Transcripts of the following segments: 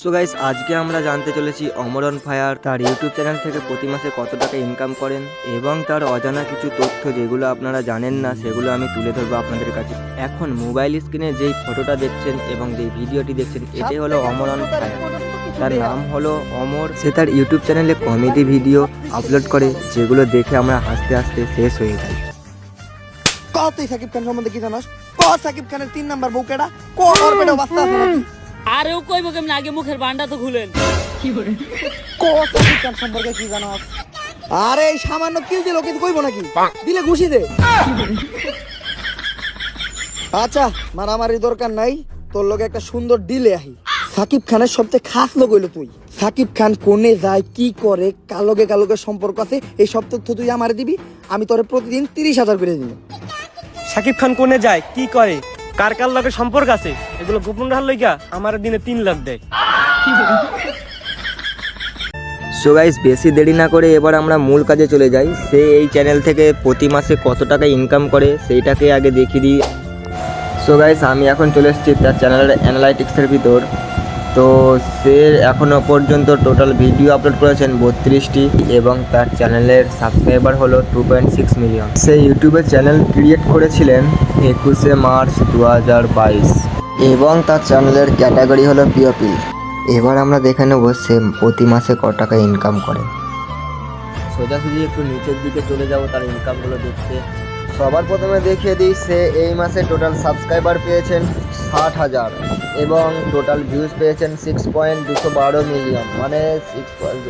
So guys আজকে আমরা জানতে চলেছি অমরন ফায়ার তার ইউটিউব চ্যানেল থেকে প্রতি মাসে কত টাকা ইনকাম করেন এবং তার অজানা কিছু তথ্য যেগুলো আপনারা জানেন না সেগুলো আমি তুলে ধরবো আপনাদের কাছে। এখন মোবাইল স্ক্রিনে যেই ফটোটা দেখছেন এবং যেই ভিডিওটি দেখছেন এটাই হলো অমরন ফায়ার। তার নাম হলো অমর। সে তার ইউটিউব চ্যানেলে কমেডি ভিডিও আপলোড করে যেগুলো দেখে আমরা হাসতে হাসতে শেষ হয়ে যাই। ক তুই সাকিব খান সম্বন্ধে কি জানাস? ক সাকিব খানের তিন নাম্বার বউ কেডা ক ওর নাকি? আরেও কইব কেমন? আগে মুখের বান্ডা তো খুলেন। ক সাকিব খান সম্পর্কে কি জানাস আরে এই সামান্য কিল দিল কিন্তু কইব নাকি? দিলে ঘুষি দে। আচ্ছা মারামারি দরকার নাই। তোর লগে একটা সুন্দর ডিলে আহি। সাকিব খানের সবচেয়ে খাস লোক হইল তুই। সাকিব খান কোনে যায় কি করে কালোকে কালোকে সম্পর্ক আছে এই সব তথ্য তুই আমারে দিবি। আমি তোরে প্রতিদিন তিরিশ হাজার করে দিব। সাকিব খান কোনে যায় কি করে? কার কার লগে সম্পর্ক আছে? এগুলো গোপন রাখার লইগা আমার দিনে তিন লাখ দেয়। সো গাইস বেশি দেরি না করে এবার আমরা মূল কাজে চলে যাই। সে এই চ্যানেল থেকে প্রতি মাসে কত টাকা ইনকাম করে, সেইটাকে আগে দেখিয়ে দিই। সো গাইস আমি এখন চলে এসেছি তার চ্যানেলের অ্যানালাইটিক্সের ভিতর। তো সে এখনও পর্যন্ত টোটাল ভিডিও আপলোড করেছেন বত্রিশটি এবং তার চ্যানেলের সাবস্ক্রাইবার হলো টু পয়েন্ট সিক্স মিলিয়ন সে ইউটিউবে চ্যানেল ক্রিয়েট করেছিলেন একুশে মার্চ দু হাজার বাইশ। এবং তার চ্যানেলের ক্যাটাগরি হলো পিওপিল এবার আমরা দেখে নেব সে প্রতি মাসে ক টাকা ইনকাম করে। সোজাসুজি একটু নিচের দিকে চলে যাব, তার ইনকামগুলো দেখতে। সবার প্রথমে দেখিয়ে দিই, সে এই মাসে টোটাল সাবস্ক্রাইবার পেয়েছেন ষাট হাজার এবং টোটাল ভিউজ পেয়েছেন সিক্স পয়েন্ট দুশো বারো মিলিয়ন মানে six point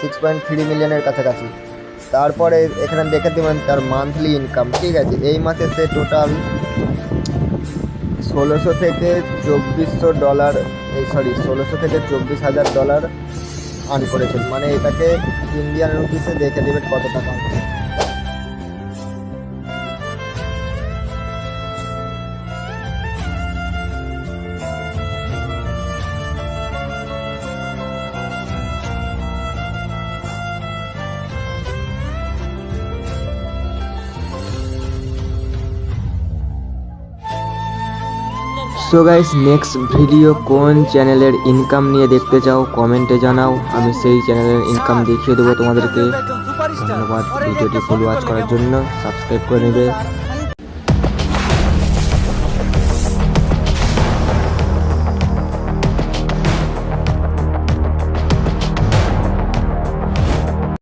six point three মিলিয়নের কাছাকাছি। তারপরে এখানে দেখে দেবেন তার মান্থলি ইনকাম ঠিক আছে? এই মাসে সে টোটাল ষোলোশো থেকে চব্বিশশো ডলার এই সরি ষোলোশো থেকে চব্বিশ হাজার ডলার আর্ন করেছেন। মানে এটাকে ইন্ডিয়ান রুপিসে দেখে দেবেন কত টাকা। সো গাইস নেক্সট ভিডিও কোন চ্যানেলের ইনকাম নিয়ে দেখতে চাও কমেন্টে জানাও। আমি সেই চ্যানেলের ইনকাম দেখিয়ে দেবো তোমাদেরকে। ধন্যবাদ ভিডিওটি ফুল ওয়াচ করার জন্য। সাবস্ক্রাইব করে নেবে।